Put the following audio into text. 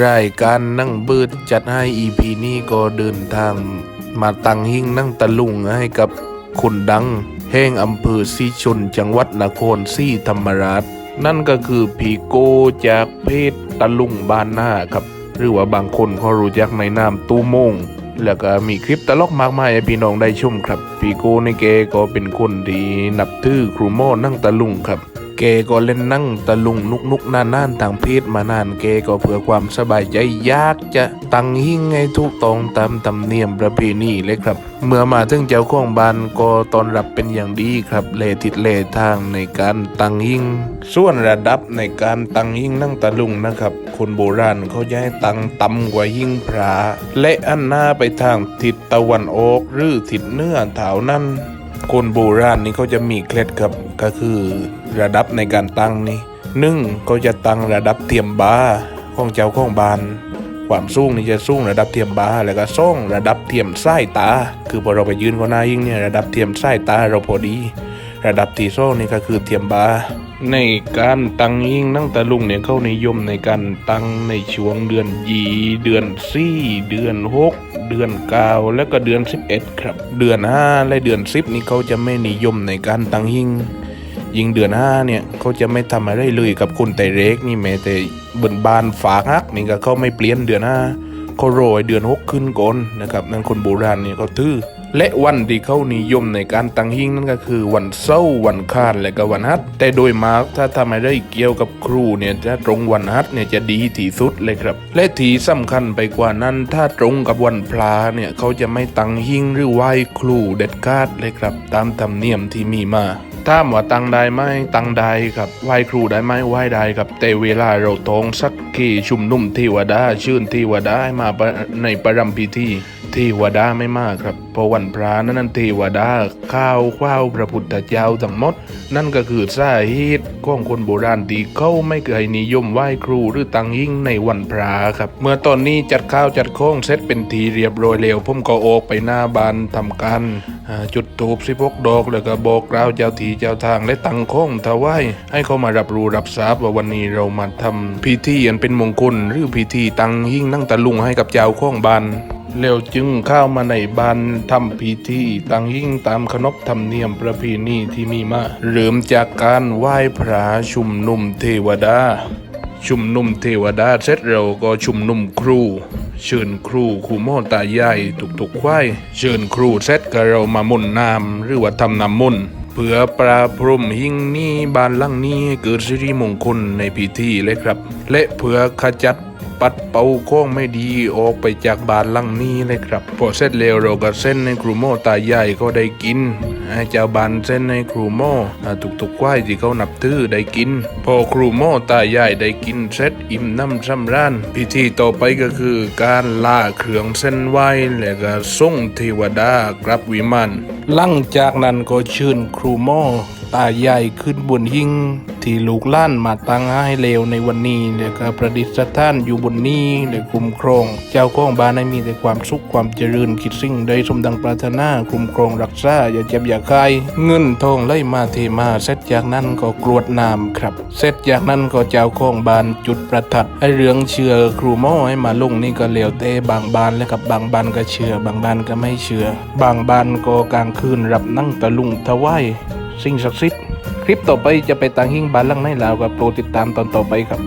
รายการนั่งบืดจัดให้ EP นี้ก็เดินทาง มาตังหิ่งนั่งตะลุงให้กับคนดัง แห่งอำเภอสีชนจังหวัดนครศรีธรรมราช นั่นก็คือผีโกจากเพศตะลุงบ้านหน้าครับ หรือว่าบางคนเขารู้จักในนามตู้มงแล้วก็มีคลิปตลกมากมายให้พี่น้องได้ชมครับปีโก้ในเกก็เป็นคนที่นับถือครูโม่นั่งตะลุงครับ เกก็เล่นนั่งตะลุงนุกนุกนานนานๆทางเพศมานานเกก็เพื่อความสบายใจยากจะตังหิ่งให้ถูกตองตามธรรมเนียมประเพณีเลยครับ เมื่อมาถึงเจ้าของบ้านก็ตอนรับเป็นอย่างดีครับเลทิดเลทางในการตังหิ่งส่วนระดับในการตังหิ่งนั่งตะลุงนะครับ คนโบราณเขาจะให้ตังต่ำกว่าหิ่งพระและอันหน้าไปทางทิศตะวันออกหรือทิศเหนือเถานั้น คนโบราณนี่เขาจะมีเคล็ดครับก็คือระดับในการตั้งนี่หนึ่งเขาจะตั้งระดับเทียมบาของเจ้าของบาน ความสูงนี่จะสูงระดับเทียมบาแล้วก็ส่องระดับเทียมสายตา คือพอเราไปยืนก็หน้ายิ่งเนี่ยระดับเทียมสายตาเราพอดี ระดับที่สองนี่ก็คือเทียมบา ในการตังยิ่งนั่งตะลุงเนี่ยเขานิยมในการตังในช่วงเดือนยีเดือนสี่เดือนหกเดือนเก้าแล้วก็เดือนสิบเอ็ดครับ เดือนห้าและเดือนสิบนี่เขาจะไม่นิยมในการตังหิ่งยิงเดือนห้าเนี่ยเขาจะไม่ทำอะไรเลยกับคุณไตเรกนี่แม้แต่บนบานฝากฮักนี่ก็เขาไม่เปลี่ยนเดือนห้าเขาโรยเดือนหกขึ้นก่อนนะครับนั่นคนโบราณเนี่ยเขาถือ และวันที่เขานิยมในการตั้งหิ่งนั่นก็คือวันเสาร์วันคานและก็วันฮัทแต่โดยมากถ้าทำอะไรเกี่ยวกับครูเนี่ยถ้าตรงวันฮัทเนี่ยจะดีที่สุดเลยครับ และที่สำคัญไปกว่านั้นถ้าตรงกับวันพระเนี่ยเขาจะไม่ตั้งหิ่งหรือไหว้ครูเด็ดขาดเลยครับ ตามธรรมเนียมที่มีมาถ้ามว่าตังได้ไหมตังได้ครับไหว้ครูได้ไหมไหว้ได้ครับ แต่เวลาเราท้องสักกี่ชุมนุ่มเทวดาชื่นเทวดามาในประรำพิธี เทวดาไม่มากครับเพราะวันพระนั้นเทวดาข้าวข้าวพระพุทธเจ้าทั้งหมด นั่นก็คือสาเหตุของคนโบราณที่เขาไม่เคยนิยมไหว้ครูหรือตังยิ่งในวันพระครับ เมื่อตอนนี้จัดข้าวจัดโค้งเสร็จเป็นทีเรียบร้อยแล้วผมก็ออกไปหน้าบานทำการจุดตูบสิพกดอกแล้วก็บอกกล่าวเจ้าทีเจ้าทางและตังโค้งถวายให้เขามารับรู้รับทราบว่าวันนี้เรามาทำพิธีอันเป็นมงคลหรือพิธีตังหิ้งนั่งตะลุงให้กับเจ้าข้องบาน แล้วจึงเข้ามาในบ้านทำพิธีตั้งหิ้งตามขนบธรรมเนียมประเพณีที่มีมาเริ่มจากการไหว้พระชุมนุมเทวดา ชุมนุมเทวดาเสร็จเราก็ชุมนุมครูเชิญครูครูโม่ตาใหญ่ทุกๆควายเชิญครูเสร็จก็เรามามุ่นน้ำหรือว่าทำน้ำมนเพื่อปราพรมหิ่งนี้บานลังนี้เกิดสิริมงคลในพิธีเลยครับ และเพื่อขจัด ปัดเป่าโค้งไม่ดีออกไปจากบานหลังนี้เลยครับพอเสร็จแล้วเราก็เส้นในครูโมตาใหญ่ก็ได้กินให้เจ้าบานเส้นในครูโม่อ่าทุกๆควายที่เขานับถือได้กิน พอครูโมตาใหญ่ได้กินเสร็จอิ่มน้ำสำร้าญพิธีต่อไปก็คือการล่าเครื่องเส้นไหวและก็ส่งเทวดากลับวิมานหลังจากนั้นก็เชิญครูโม ตาใหญ่ขึ้นบนหิ้งที่ลูกล้านมาตั้งให้เลวในวันนี้แล้วก็ประดิษฐานอยู่บนนี้และคุ้มครอง เจ้าของบ้านให้มีแต่ความสุขความเจริญคิดสิ่งใดสมดังปรารถนาคุ้มครองรักษาอย่าเจ็บอย่าคายเงินทองไหลมาเทมาเสร็จจากนั้นก็กรวดน้ำครับ เสร็จจากนั้นก็เจ้าของบ้านจุดประทัดให้เรื่องเชื่อครูหม้อให้มาลงนี่ก็เหลวเตบางบ้านแล้วกับบางบ้านก็เชื่อบางบ้านก็ไม่เชื่อบางบ้านก็กลางคืนรับนั่งตะลุงถวาย สิ่งศักดิ์สิทธิ์คลิปต่อไปจะไปตังหิ้งบ้านหลังไหนลาวก็โปรดติดตามตอนต่อไปครับ